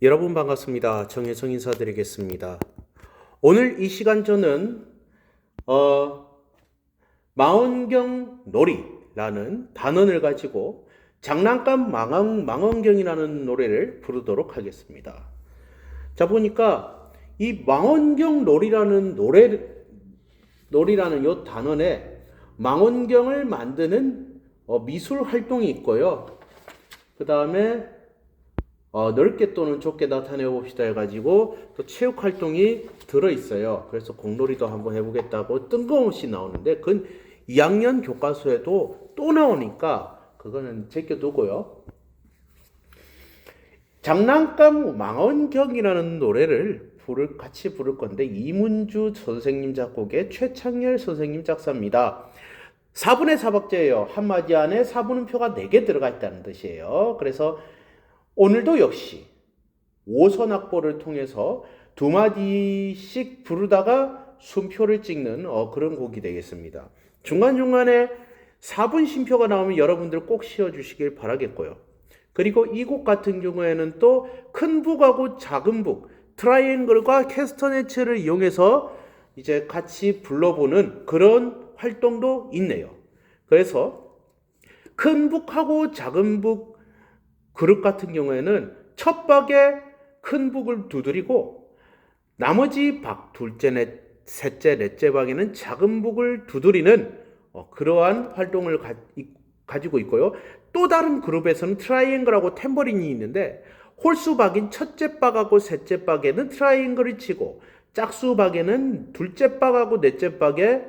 여러분 반갑습니다. 정혜성 인사드리겠습니다. 오늘 이 시간 저는 어, 망원경 놀이라는 단원을 가지고 장난감 망원, 망원경이라는 노래를 부르도록 하겠습니다. 자 보니까 이 망원경 놀이라는 노래 놀이라는 요 단원에 망원경을 만드는 어, 미술 활동이 있고요. 그 다음에 어, 넓게 또는 좁게 나타내 봅시다 해가지고 또 체육 활동이 들어 있어요. 그래서 공놀이도 한번 해보겠다고 뜬금없이 나오는데 그건 2학년 교과서에도 또 나오니까 그거는 제껴두고요. 장난감 망원경이라는 노래를 부를 같이 부를 건데 이문주 선생님 작곡의 최창열 선생님 작사입니다. 4분의 4박자예요. 한마디 안에 4분음표가 4개 들어가 있다는 뜻이에요. 그래서 오늘도 역시 5선 악보를 통해서 두 마디씩 부르다가 숨표를 찍는 어, 그런 곡이 되겠습니다. 중간중간에 4분 심표가 나오면 여러분들 꼭 씌워주시길 바라겠고요. 그리고 이 곡 같은 경우에는 또 큰 북하고 작은 북, 트라이앵글과 캐스터네츠를 이용해서 이제 같이 불러보는 그런 활동도 있네요. 그래서 큰 북하고 작은 북 그릇 같은 경우에는 첫 박에 큰 북을 두드리고 나머지 박 둘째, 넷, 셋째, 넷째 박에는 작은 북을 두드리는 어, 그러한 활동을 가, 지고 있고요. 또 다른 그룹에서는 트라이앵글하고 탬버린이 있는데 홀수 박인 첫째 박하고 셋째 박에는 트라이앵글을 치고 짝수 박에는 둘째 박하고 넷째 박에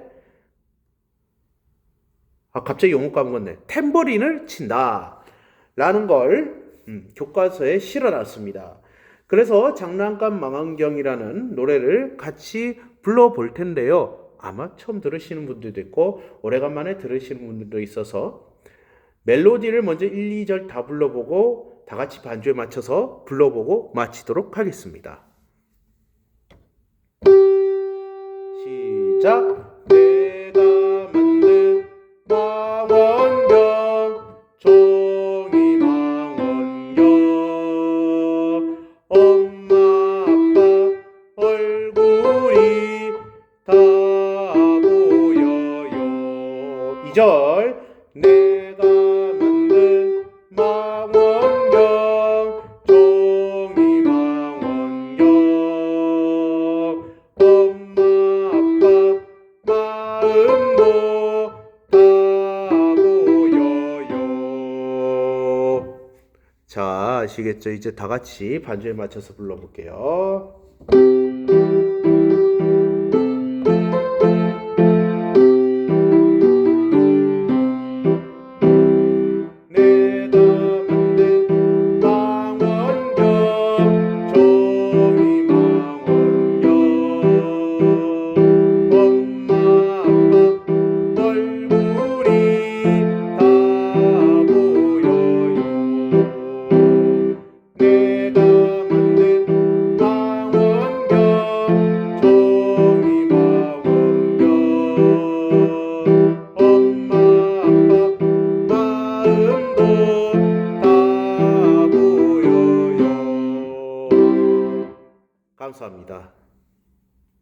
아 갑자기 용어 까먹었네. 탬버린을 친다. 라는 걸 음, 교과서에 실어놨습니다. 그래서 장난감 망원경이라는 노래를 같이 불러볼 텐데요. 아마 처음 들으시는 분들도 있고 오래간만에 들으시는 분들도 있어서 멜로디를 먼저 1, 2절 다 불러보고 다 같이 반주에 맞춰서 불러보고 마치도록 하겠습니다. 시작. 2절 내가 만든 망원경 종이 망원경. 엄마 아빠 마음도 다 보여요. 자 아시겠죠? 이제 다 같이 반주에 맞춰서 불러볼게요 감사합니다.